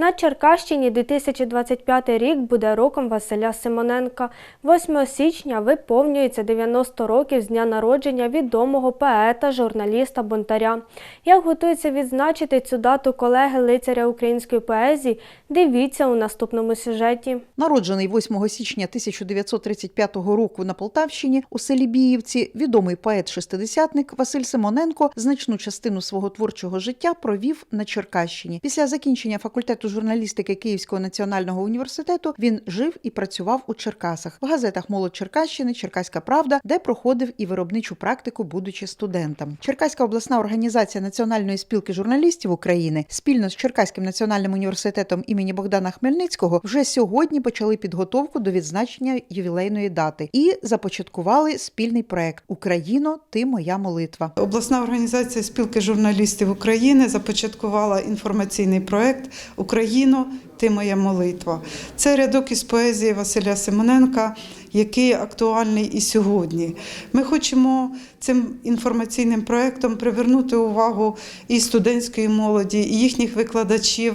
На Черкащині 2025 рік буде роком Василя Симоненка. 8 січня виповнюється 90 років з дня народження відомого поета, журналіста, бунтаря. Як готуються відзначити цю дату колеги лицаря української поезії, дивіться у наступному сюжеті. Народжений 8 січня 1935 року на Полтавщині у селі Біївці, відомий поет-шестидесятник Василь Симоненко значну частину свого творчого життя провів на Черкащині. Після закінчення факультету журналістики Київського національного університету він жив і працював у Черкасах в газетах Молодь Черкащини, Черкаська Правда, де проходив і виробничу практику, будучи студентом. Черкаська обласна організація Національної спілки журналістів України спільно з Черкаським національним університетом імені Богдана Хмельницького вже сьогодні почали підготовку до відзначення ювілейної дати і започаткували спільний проект Україно, ти моя молитва. Обласна організація спілки журналістів України започаткувала інформаційний проект Україно, ти моя молитва. Це рядок із поезії Василя Симоненка, який актуальний і сьогодні. Ми хочемо цим інформаційним проектом привернути увагу і студентської молоді, і їхніх викладачів,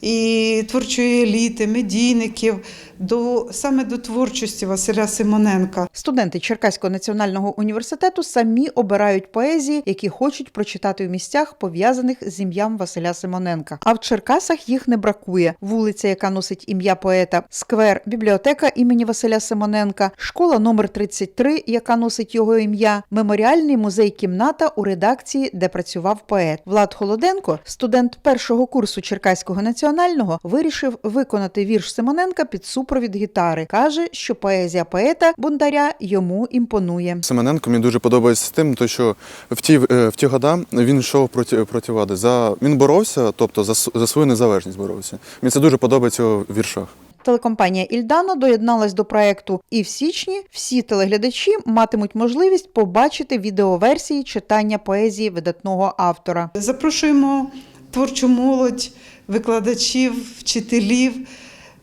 і творчої еліти, медійників до саме до творчості Василя Симоненка. Студенти Черкаського національного університету самі обирають поезії, які хочуть прочитати у місцях, пов'язаних з ім'ям Василя Симоненка. А в Черкасах їх не бракує. Вулиця, яка носить ім'я поета, сквер, бібліотека імені Василя Симоненка, школа номер 33, яка носить його ім'я, меморіальний музей кімната у редакції, де працював поет. Влад Холоденко, студент першого курсу Черкаського національного, вирішив виконати вірш Симоненка під супровід гітари. каже, що поезія поета бунтаря йому імпонує. Семененко мені дуже подобається тим, то що в ті, е, в ті года він йшов проти, проти влади. За, він боровся, тобто за, за свою незалежність боровся. Мені це дуже подобається у віршах. Телекомпанія Ільдана доєдналась до проекту, і в січні всі телеглядачі матимуть можливість побачити відеоверсії читання поезії видатного автора. Запрошуємо творчу молодь, викладачів, вчителів,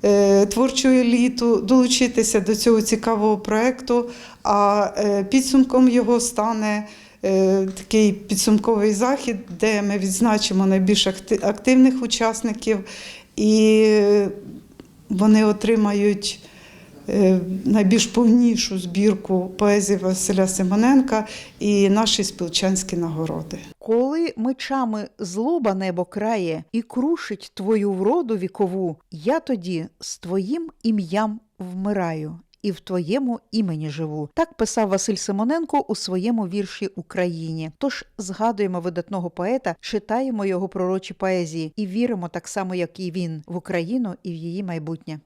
е, творчу еліту долучитися до цього цікавого проєкту, а е, підсумком його стане. е, Такий підсумковий захід, де ми відзначимо найбільш активних учасників, і вони отримають е, найбільш повнішу збірку поезії Василя Симоненка і наші спілчанські нагороди. Коли мечами злоба небо крає і крушить твою вроду вікову, я тоді з твоїм ім'ям вмираю. І в твоєму імені живу. Так писав Василь Симоненко у своєму вірші Україні. Тож згадуємо видатного поета, читаємо його пророчі поезії і віримо так само, як і він, в Україну і в її майбутнє.